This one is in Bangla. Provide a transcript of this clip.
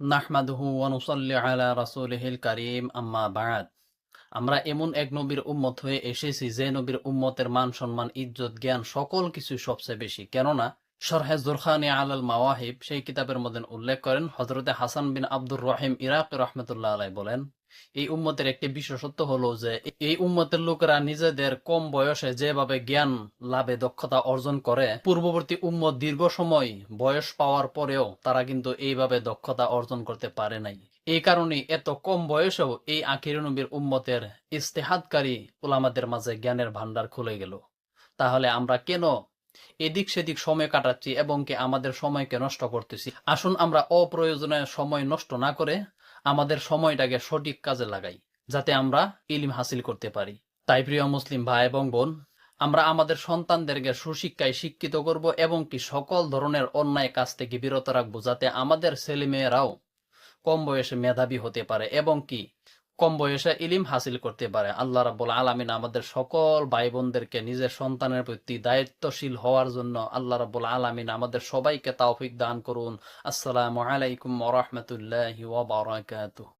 নাহমাদুহু রাসূলিহিল আম্মা বা'দ। আমরা এমন এক নবীর উম্মত হয়ে এসেছি যে নবীর উম্মতের মান, সম্মান, ইজ্জত, জ্ঞান সকল কিছু সবচেয়ে বেশি। কেননা শরহে জোরখানি আলাল মাওয়াহিব সেই কিতাবের মধ্যে উল্লেখ করেন হজরতে হাসান বিন আব্দুর রহিম ইরাক রহমতুল্লাহ আলাই বলেন এই উম্মতের একটি বিশেষত্ব হলো যে, এই উম্মতের লোকেরা নিজেদের কম বয়সে যেভাবে জ্ঞান, লাভে দক্ষতা অর্জন করে, পূর্ববর্তী উম্মত দীর্ঘ সময় বয়স পাওয়ার পরেও তারা কিন্তু এইভাবে দক্ষতা অর্জন করতে পারে নাই। এই কারণে এত কম বয়সেও এই আখির নবীর উম্মতের ইস্তেহাদকারী উলামাদের মাঝে জ্ঞানের ভান্ডার খুলে গেল। তাহলে আমরা কেন এদিক সেদিক সময় কাটাচ্ছি এবং কি আমাদের সময়কে নষ্ট করতেছি? আসুন আমরা অপ্রয়োজনে সময় নষ্ট না করে আমাদের সময়টাকে সঠিক কাজে লাগাই, যাতে আমরা ইলিম হাসিল করতে পারি। তাই প্রিয় মুসলিম ভাই এবং বোন, আমরা আমাদের সন্তানদেরকে সুশিক্ষায় শিক্ষিত করব এবং কি সকল ধরনের অন্যায় কাজ থেকে বিরত রাখব, যাতে আমাদের ছেলেমেয়েরাও কম বয়সে মেধাবী হতে পারে এবং কি কম বয়সে ইলিম হাসিল করতে পারে। আল্লাহ রাবুল আলমিন আমাদের সকল ভাই বোনদেরকে নিজের সন্তানের প্রতি দায়িত্বশীল হওয়ার জন্য আল্লাহ রাবুল আলমিন আমাদের সবাইকে তাওফিক দান করুন। আসসালামু আলাইকুম রহমতুল্লাহ